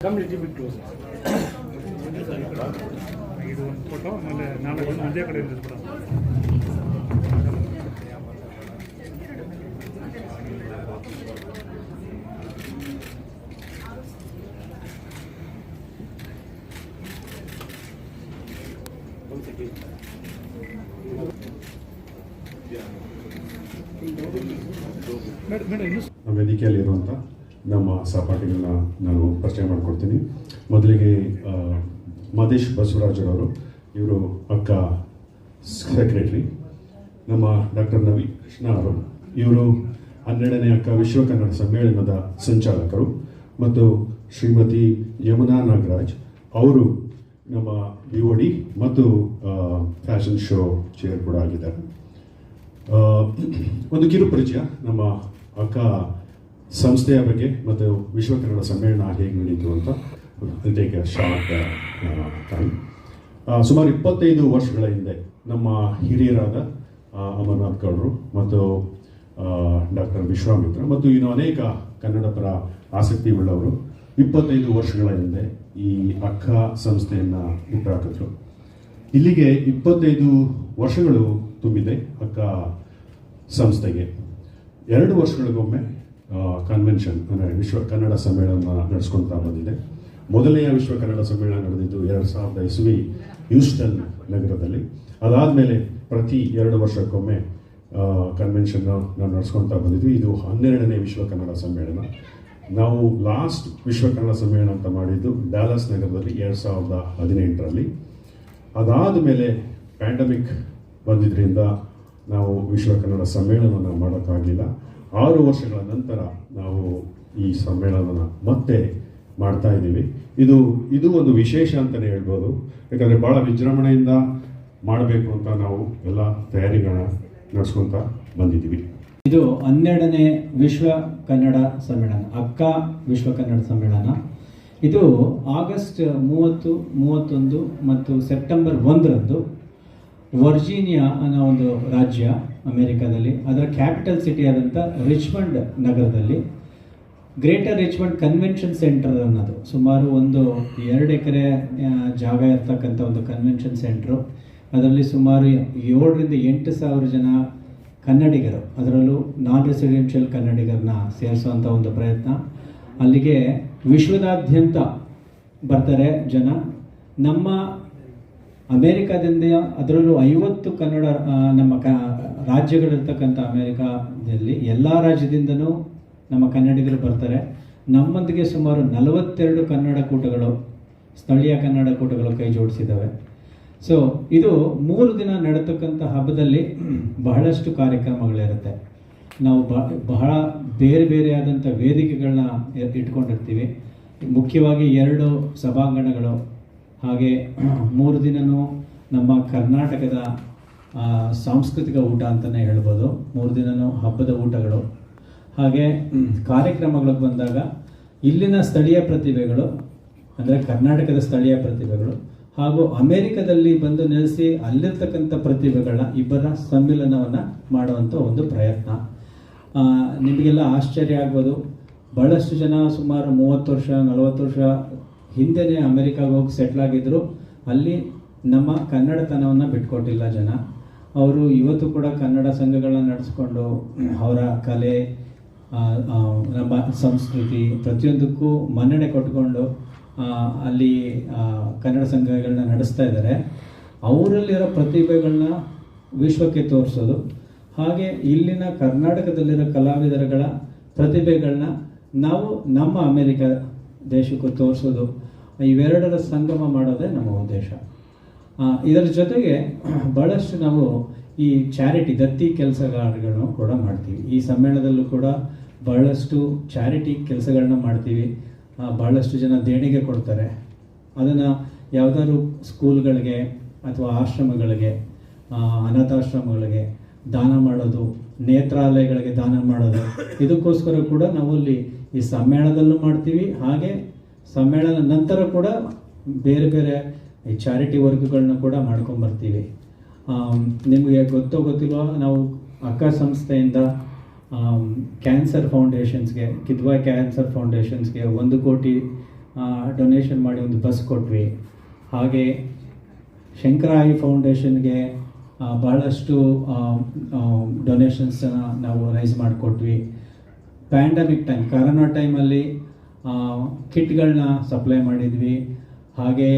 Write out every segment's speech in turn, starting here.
Come little bit closer. ಇದು ಒಂದು photo ಆಮೇಲೆ ನಾಲ್ಕು ಒಂದು ಒಂದೇ ಕಡೆ ಇರೋದು ಕೂಡ One second. ಮೇಡಮ್ ಮೇಡಮ್ ಇನ್ನೂ ವೇದಿಕೆಯಲ್ಲಿರುವಂಥ ನಮ್ಮ ಸಹಪಾಠಿಗಳನ್ನ ನಾನು ಪರಿಚಯ ಮಾಡಿಕೊಡ್ತೀನಿ. ಮೊದಲಿಗೆ ಮದೇಶ್ ಬಸವರಾಜರವರು, ಇವರು ಅಕ್ಕ ಸೆಕ್ರೆಟ್ರಿ ನಮ್ಮ ಡಾಕ್ಟರ್ ನವಿ ಕೃಷ್ಣ ಅವರು, ಇವರು ಹನ್ನೆರಡನೇ ಅಕ್ಕ ವಿಶ್ವ ಕನ್ನಡ ಸಮ್ಮೇಳನದ ಸಂಚಾಲಕರು. ಮತ್ತು ಶ್ರೀಮತಿ ಯಮುನಾ ನಾಗರಾಜ್ ಅವರು ನಮ್ಮ ಡಿ ಮತ್ತು ಫ್ಯಾಷನ್ ಶೋ ಚೇರ್ ಕೂಡ ಆಗಿದ್ದಾರೆ. ಒಂದು ಕಿರು ಪರಿಚಯ ನಮ್ಮ ಅಕ್ಕ ಸಂಸ್ಥೆಯ ಬಗ್ಗೆ ಮತ್ತು ವಿಶ್ವ ಕನ್ನಡ ಸಮ್ಮೇಳನ ಹೇಗೆ ನಡೀತು ಅಂತ ಟೇಕ್ ಶಾರ್ಟ್ ಟೈಮ್ ಸುಮಾರು ಇಪ್ಪತ್ತೈದು ವರ್ಷಗಳ ಹಿಂದೆ ನಮ್ಮ ಹಿರಿಯರಾದ ಅಮರ್ನಾಥ್ ಗೌಡರು ಮತ್ತು ಡಾಕ್ಟರ್ ವಿಶ್ವಾಮಿತ್ರ ಮತ್ತು ಇನ್ನು ಅನೇಕ ಕನ್ನಡ ಪರ ಆಸಕ್ತಿ ಉಳ್ಳವರು ಇಪ್ಪತ್ತೈದು ವರ್ಷಗಳ ಹಿಂದೆ ಈ ಅಕ್ಕ ಸಂಸ್ಥೆಯನ್ನು ಹುಟ್ಟಾಕಿದ್ರು ಇಲ್ಲಿಗೆ ಇಪ್ಪತ್ತೈದು ವರ್ಷಗಳು ತುಂಬಿದೆ ಅಕ್ಕ ಸಂಸ್ಥೆಗೆ. ಎರಡು ವರ್ಷಗಳಿಗೊಮ್ಮೆ ಕನ್ವೆನ್ಷನ್ ಅಂದರೆ ವಿಶ್ವ ಕನ್ನಡ ಸಮ್ಮೇಳನ ನಡೆಸ್ಕೊತಾ ಬಂದಿದೆ. ಮೊದಲನೆಯ ವಿಶ್ವ ಕನ್ನಡ ಸಮ್ಮೇಳನ ನಡೆದಿದ್ದು ಎರಡು ಸಾವಿರದ ಇಸ್ವಿ ಹ್ಯೂಸ್ಟನ್ ನಗರದಲ್ಲಿ. ಅದಾದಮೇಲೆ ಪ್ರತಿ ಎರಡು ವರ್ಷಕ್ಕೊಮ್ಮೆ ಕನ್ವೆನ್ಷನ್ ನಾವು ನಡೆಸ್ಕೊತಾ ಬಂದಿದ್ವಿ. ಇದು ಹನ್ನೆರಡನೇ ವಿಶ್ವ ಕನ್ನಡ ಸಮ್ಮೇಳನ. ನಾವು ಲಾಸ್ಟ್ ವಿಶ್ವ ಕನ್ನಡ ಸಮ್ಮೇಳನ ಅಂತ ಮಾಡಿದ್ದು ಡ್ಯಾಲಸ್ ನಗರದಲ್ಲಿ ಎರಡು ಸಾವಿರದ ಹದಿನೆಂಟರಲ್ಲಿ. ಅದಾದ ಮೇಲೆ ಪ್ಯಾಂಡಮಿಕ್ ಬಂದಿದ್ದರಿಂದ ನಾವು ವಿಶ್ವ ಕನ್ನಡ ಸಮ್ಮೇಳನವನ್ನು ಮಾಡೋಕ್ಕಾಗಲಿಲ್ಲ. ಆರು ವರ್ಷಗಳ ನಂತರ ನಾವು ಈ ಸಮ್ಮೇಳನ ಮತ್ತೆ ಮಾಡ್ತಾ ಇದ್ದೀವಿ. ಇದು ಇದು ಒಂದು ವಿಶೇಷ ಅಂತಲೇ ಹೇಳ್ಬೋದು. ಯಾಕಂದರೆ ಭಾಳ ವಿಜೃಂಭಣೆಯಿಂದ ಮಾಡಬೇಕು ಅಂತ ನಾವು ಎಲ್ಲ ತಯಾರಿಗಳನ್ನ ನಡೆಸ್ಕೊತಾ ಬಂದಿದ್ದೀವಿ. ಇದು ಹನ್ನೆರಡನೇ ವಿಶ್ವ ಕನ್ನಡ ಸಮ್ಮೇಳನ, ಅಕ್ಕ ವಿಶ್ವ ಕನ್ನಡ ಸಮ್ಮೇಳನ. ಇದು ಆಗಸ್ಟ್ ಮೂವತ್ತು, ಮೂವತ್ತೊಂದು ಮತ್ತು ಸೆಪ್ಟೆಂಬರ್ ಒಂದರಂದು ವರ್ಜೀನಿಯಾ ಅನ್ನೋ ಒಂದು ರಾಜ್ಯ ಅಮೆರಿಕಾದಲ್ಲಿ, ಅದರ ಕ್ಯಾಪಿಟಲ್ ಸಿಟಿ ಆದಂಥ ರಿಚ್ಮಂಡ್ ನಗರದಲ್ಲಿ, ಗ್ರೇಟರ್ ರಿಚ್ಮಂಡ್ ಕನ್ವೆನ್ಷನ್ ಸೆಂಟರ್ ಅನ್ನೋದು. ಸುಮಾರು ಒಂದು ಎರಡು ಎಕರೆ ಜಾಗ ಇರ್ತಕ್ಕಂಥ ಒಂದು ಕನ್ವೆನ್ಷನ್ ಸೆಂಟ್ರು. ಅದರಲ್ಲಿ ಸುಮಾರು ಏಳರಿಂದ ಎಂಟು ಸಾವಿರ ಜನ ಕನ್ನಡಿಗರು. ಅದರಲ್ಲೂ ನಾನ್ ರೆಸಿಡೆನ್ಷಿಯಲ್ ಕನ್ನಡಿಗರನ್ನ ಸೇರಿಸುವಂಥ ಒಂದು ಪ್ರಯತ್ನ. ಅಲ್ಲಿಗೆ ವಿಶ್ವದಾದ್ಯಂತ ಬರ್ತಾರೆ ಜನ. ನಮ್ಮ ಅಮೇರಿಕಾದಿಂದ ಅದರಲ್ಲೂ ಐವತ್ತು ಕನ್ನಡ ನಮ್ಮ ಕ ರಾಜ್ಯಗಳಿರ್ತಕ್ಕಂಥ ಅಮೇರಿಕಾದಲ್ಲಿ ಎಲ್ಲ ರಾಜ್ಯದಿಂದನೂ ನಮ್ಮ ಕನ್ನಡಿಗರು ಬರ್ತಾರೆ. ನಮ್ಮೊಂದಿಗೆ ಸುಮಾರು ನಲವತ್ತೆರಡು ಕನ್ನಡ ಕೂಟಗಳು, ಸ್ಥಳೀಯ ಕನ್ನಡ ಕೂಟಗಳು ಕೈ ಜೋಡಿಸಿದ್ದಾವೆ. ಸೊ ಇದು ಮೂರು ದಿನ ನಡೆತಕ್ಕಂಥ ಹಬ್ಬದಲ್ಲಿ ಬಹಳಷ್ಟು ಕಾರ್ಯಕ್ರಮಗಳಿರುತ್ತೆ. ನಾವು ಬಹಳ ಬೇರೆ ಬೇರೆಯಾದಂಥ ವೇದಿಕೆಗಳನ್ನ ಇಟ್ಕೊಂಡಿರ್ತೀವಿ. ಮುಖ್ಯವಾಗಿ ಎರಡು ಸಭಾಂಗಣಗಳು, ಹಾಗೆ ಮೂರು ದಿನವೂ ನಮ್ಮ ಕರ್ನಾಟಕದ ಸಾಂಸ್ಕೃತಿಕ ಊಟ ಅಂತಲೇ ಹೇಳ್ಬೋದು. ಮೂರು ದಿನವೂ ಹಬ್ಬದ ಊಟಗಳು. ಹಾಗೆ ಕಾರ್ಯಕ್ರಮಗಳಿಗೆ ಬಂದಾಗ ಇಲ್ಲಿನ ಸ್ಥಳೀಯ ಪ್ರತಿಭೆಗಳು ಅಂದರೆ ಕರ್ನಾಟಕದ ಸ್ಥಳೀಯ ಪ್ರತಿಭೆಗಳು ಹಾಗೂ ಅಮೇರಿಕದಲ್ಲಿ ಬಂದು ನೆಲೆಸಿ ಅಲ್ಲಿರ್ತಕ್ಕಂಥ ಪ್ರತಿಭೆಗಳನ್ನ ಇಬ್ಬರ ಸಮ್ಮಿಲನವನ್ನು ಮಾಡುವಂಥ ಒಂದು ಪ್ರಯತ್ನ. ನಿಮಗೆಲ್ಲ ಆಶ್ಚರ್ಯ ಆಗ್ಬೋದು. ಭಾಳಷ್ಟು ಜನ ಸುಮಾರು ಮೂವತ್ತು ವರ್ಷ ನಲವತ್ತು ವರ್ಷ ಹಿಂದೆನೇ ಅಮೆರಿಕಾಗೆ ಹೋಗಿ ಸೆಟ್ಲ್ ಆಗಿದ್ರು. ಅಲ್ಲಿ ನಮ್ಮ ಕನ್ನಡತನವನ್ನು ಬಿಟ್ಕೊಟ್ಟಿಲ್ಲ ಜನ. ಅವರು ಇವತ್ತು ಕೂಡ ಕನ್ನಡ ಸಂಘಗಳನ್ನ ನಡೆಸ್ಕೊಂಡು ಅವರ ಕಲೆ ನಮ್ಮ ಸಂಸ್ಕೃತಿ ಪ್ರತಿಯೊಂದಕ್ಕೂ ಮನ್ನಣೆ ಕೊಟ್ಕೊಂಡು ಅಲ್ಲಿ ಕನ್ನಡ ಸಂಘಗಳನ್ನ ನಡೆಸ್ತಾ ಇದ್ದಾರೆ. ಅವರಲ್ಲಿರೋ ಪ್ರತಿಭೆಗಳನ್ನ ವಿಶ್ವಕ್ಕೆ ತೋರಿಸೋದು. ಹಾಗೆ ಇಲ್ಲಿನ ಕರ್ನಾಟಕದಲ್ಲಿರೋ ಕಲಾವಿದರುಗಳ ಪ್ರತಿಭೆಗಳನ್ನ ನಾವು ನಮ್ಮ ಅಮೆರಿಕ ದೇಶಕ್ಕೂ ತೋರಿಸೋದು. ಇವೆರಡರ ಸಂಗಮ ಮಾಡೋದೇ ನಮ್ಮ ಉದ್ದೇಶ. ಇದರ ಜೊತೆಗೆ ಭಾಳಷ್ಟು ನಾವು ಈ ಚಾರಿಟಿ, ದತ್ತಿ ಕೆಲಸಗಾರಗಳನ್ನು ಕೂಡ ಮಾಡ್ತೀವಿ. ಈ ಸಮ್ಮೇಳನದಲ್ಲೂ ಕೂಡ ಬಹಳಷ್ಟು ಚಾರಿಟಿ ಕೆಲಸಗಳನ್ನ ಮಾಡ್ತೀವಿ. ಭಾಳಷ್ಟು ಜನ ದೇಣಿಗೆ ಕೊಡ್ತಾರೆ. ಅದನ್ನು ಯಾವುದಾದ್ರು ಸ್ಕೂಲ್ಗಳಿಗೆ ಅಥವಾ ಆಶ್ರಮಗಳಿಗೆ ಅನಾಥಾಶ್ರಮಗಳಿಗೆ ದಾನ ಮಾಡೋದು, ನೇತ್ರಾಲಯಗಳಿಗೆ ದಾನ ಮಾಡೋದು, ಇದಕ್ಕೋಸ್ಕರ ಕೂಡ ನಾವು ಅಲ್ಲಿ ಈ ಸಮ್ಮೇಳನದಲ್ಲೂ ಮಾಡ್ತೀವಿ. ಹಾಗೆ ಸಮ್ಮೇಳನ ನಂತರ ಕೂಡ ಬೇರೆ ಬೇರೆ ಈ ಚಾರಿಟಿ ವರ್ಕ್ಗಳನ್ನ ಕೂಡ ಮಾಡ್ಕೊಂಬರ್ತೀವಿ. ನಿಮಗೆ ಗೊತ್ತೋ ಗೊತ್ತಿಲ್ವ, ನಾವು ಅಕ್ಕ ಸಂಸ್ಥೆಯಿಂದ ಕ್ಯಾನ್ಸರ್ ಫೌಂಡೇಶನ್ಸ್ಗೆ ಕಿದ್ವಾ ಕ್ಯಾನ್ಸರ್ ಫೌಂಡೇಶನ್ಸ್ಗೆ ಒಂದು ಕೋಟಿ ಡೊನೇಷನ್ ಮಾಡಿ ಒಂದು ಬಸ್ ಕೊಟ್ವಿ. ಹಾಗೆ ಶಂಕರಾಯಿ ಫೌಂಡೇಶನ್ಗೆ ಬಹಳಷ್ಟು ಡೊನೇಷನ್ಸನ್ನು ನಾವು ರೈಸ್ ಮಾಡಿಕೊಟ್ವಿ. ಪ್ಯಾಂಡಮಿಕ್ ಟೈಮ್ ಕರೋನಾ ಟೈಮಲ್ಲಿ ಕಿಟ್ಗಳನ್ನ ಸಪ್ಲೈ ಮಾಡಿದ್ವಿ. ಹಾಗೆ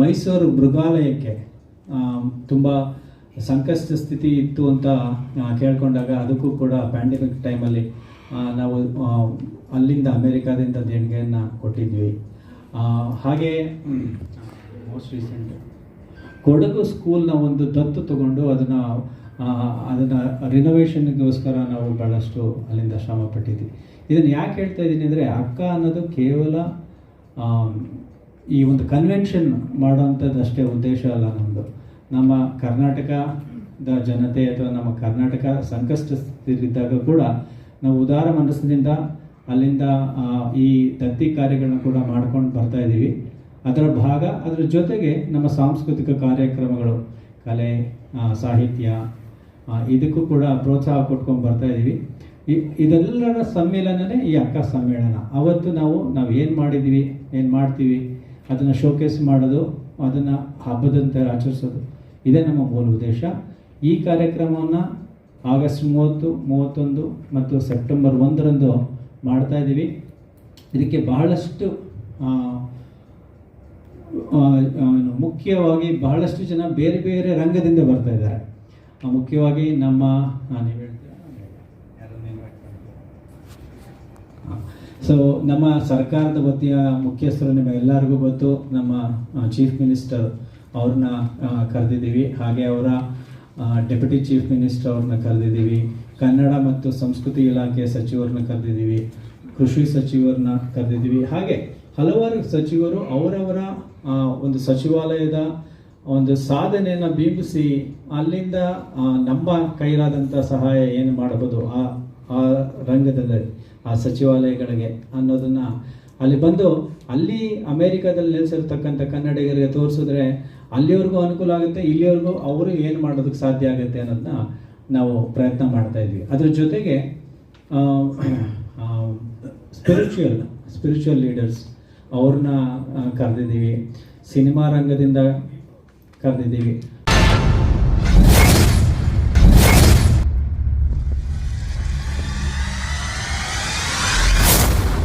ಮೈಸೂರು ಮೃಗಾಲಯಕ್ಕೆ ತುಂಬ ಸಂಕಷ್ಟ ಸ್ಥಿತಿ ಇತ್ತು ಅಂತ ಕೇಳಿಕೊಂಡಾಗ ಅದಕ್ಕೂ ಕೂಡ ಪ್ಯಾಂಡಮಿಕ್ ಟೈಮಲ್ಲಿ ನಾವು ಅಲ್ಲಿಂದ ಅಮೇರಿಕಾದಿಂದ ದೇಣಿಗೆಯನ್ನು ಕೊಟ್ಟಿದ್ವಿ. ಹಾಗೆ ಮೋಸ್ಟ್ ರೀಸೆಂಟ್ ಕೊಡಗು ಸ್ಕೂಲ್ನ ಒಂದು ದತ್ತು ತಗೊಂಡು ಅದನ್ನು ಅದನ್ನು ರಿನೋವೇಷನ್ಗೋಸ್ಕರ ನಾವು ಭಾಳಷ್ಟು ಅಲ್ಲಿಂದ ಶ್ರಮ ಪಟ್ಟಿದ್ವಿ. ಇದನ್ನು ಯಾಕೆ ಹೇಳ್ತಾ ಇದ್ದೀನಿ ಅಂದರೆ ಅಕ್ಕ ಅನ್ನೋದು ಕೇವಲ ಈ ಒಂದು ಕನ್ವೆನ್ಷನ್ ಮಾಡೋವಂಥದ್ದು ಅಷ್ಟೇ ಉದ್ದೇಶ ಅಲ್ಲ ನಮ್ಮದು ನಮ್ಮ ಕರ್ನಾಟಕದ ಜನತೆ ಅಥವಾ ನಮ್ಮ ಕರ್ನಾಟಕ ಸಂಕಷ್ಟ ಸ್ಥಿತಿಲಿದ್ದಾಗ ಕೂಡ ನಾವು ಉದಾರ ಮನಸ್ಸಿನಿಂದ ಅಲ್ಲಿಂದ ಈ ದತ್ತಿ ಕಾರ್ಯಗಳನ್ನ ಕೂಡ ಮಾಡ್ಕೊಂಡು ಬರ್ತಾ ಇದ್ದೀವಿ. ಅದರ ಭಾಗ, ಅದರ ಜೊತೆಗೆ ನಮ್ಮ ಸಾಂಸ್ಕೃತಿಕ ಕಾರ್ಯಕ್ರಮಗಳು, ಕಲೆ ಸಾಹಿತ್ಯ ಇದಕ್ಕೂ ಕೂಡ ಪ್ರೋತ್ಸಾಹ ಕೊಟ್ಕೊಂಡು ಬರ್ತಾ ಇದ್ದೀವಿ. ಇದೆಲ್ಲರ ಸಮ್ಮಿಲನನೇ ಈ ಅಕ್ಕ ಸಮ್ಮೇಳನ ಅವತ್ತು ನಾವು ನಾವು ಏನು ಮಾಡಿದ್ವಿ ಏನು ಮಾಡ್ತೀವಿ ಅದನ್ನು ಶೋಕೇಸ್ ಮಾಡೋದು ಅದನ್ನು ಹಬ್ಬದಂತೆ ಆಚರಿಸೋದು ಇದೇ ನಮ್ಮ ಮೂಲ ಉದ್ದೇಶ. ಈ ಕಾರ್ಯಕ್ರಮವನ್ನು ಆಗಸ್ಟ್ ಮೂವತ್ತು ಮೂವತ್ತೊಂದು ಮತ್ತು ಸೆಪ್ಟೆಂಬರ್ ಒಂದರಂದು ಮಾಡ್ತಾ ಇದ್ದೀವಿ. ಇದಕ್ಕೆ ಬಹಳಷ್ಟು ಮುಖ್ಯವಾಗಿ ಬಹಳಷ್ಟು ಜನ ಬೇರೆ ಬೇರೆ ರಂಗದಿಂದ ಬರ್ತಾ ಇದ್ದಾರೆ. ಮುಖ್ಯವಾಗಿ ನಮ್ಮ ಆ, ಸೊ ನಮ್ಮ ಸರ್ಕಾರದ ವತಿಯ ಮುಖ್ಯಸ್ಥರು ನಿಮಗೆಲ್ಲರಿಗೂ ಗೊತ್ತು. ನಮ್ಮ ಚೀಫ್ ಮಿನಿಸ್ಟರ್ ಅವ್ರನ್ನ ಕರೆದಿದ್ದೀವಿ. ಹಾಗೆ ಅವರ ಡೆಪ್ಯೂಟಿ ಚೀಫ್ ಮಿನಿಸ್ಟರ್ ಅವ್ರನ್ನ ಕರೆದಿದ್ದೀವಿ. ಕನ್ನಡ ಮತ್ತು ಸಂಸ್ಕೃತಿ ಇಲಾಖೆ ಸಚಿವರನ್ನ ಕರೆದಿದ್ದೀವಿ. ಕೃಷಿ ಸಚಿವರನ್ನ ಕರೆದಿದ್ದೀವಿ. ಹಾಗೆ ಹಲವಾರು ಸಚಿವರು ಅವರವರ ಒಂದು ಸಚಿವಾಲಯದ ಒಂದು ಸಾಧನೆಯನ್ನು ಬಿಂಬಿಸಿ ಅಲ್ಲಿಂದ ನಮ್ಮ ಕೈಲಾದಂಥ ಸಹಾಯ ಏನು ಮಾಡಬಹುದು ಆ ಆ ರಂಗದಲ್ಲಿ. ಆ ಸಚಿವಾಲಯಗಳಿಗೆ ಅನ್ನೋದನ್ನ ಅಲ್ಲಿ ಬಂದು ಅಲ್ಲಿ ಅಮೇರಿಕಾದಲ್ಲಿ ನೆಲೆಸಿರ್ತಕ್ಕಂಥ ಕನ್ನಡಿಗರಿಗೆ ತೋರಿಸಿದ್ರೆ ಅಲ್ಲಿವರೆಗೂ ಅನುಕೂಲ ಆಗುತ್ತೆ, ಇಲ್ಲಿವರೆಗೂ ಅವರು ಏನು ಮಾಡೋದಕ್ಕೆ ಸಾಧ್ಯ ಆಗುತ್ತೆ ಅನ್ನೋದನ್ನ ನಾವು ಪ್ರಯತ್ನ ಮಾಡ್ತಾ ಇದ್ವಿ. ಅದ್ರ ಜೊತೆಗೆ ಸ್ಪಿರಿಚುವಲ್ ಸ್ಪಿರಿಚುವಲ್ ಲೀಡರ್ಸ್ ಅವ್ರನ್ನ ಕರೆದಿದ್ದೀವಿ. ಸಿನಿಮಾ ರಂಗದಿಂದ ಕರೆದಿದ್ದೀವಿ.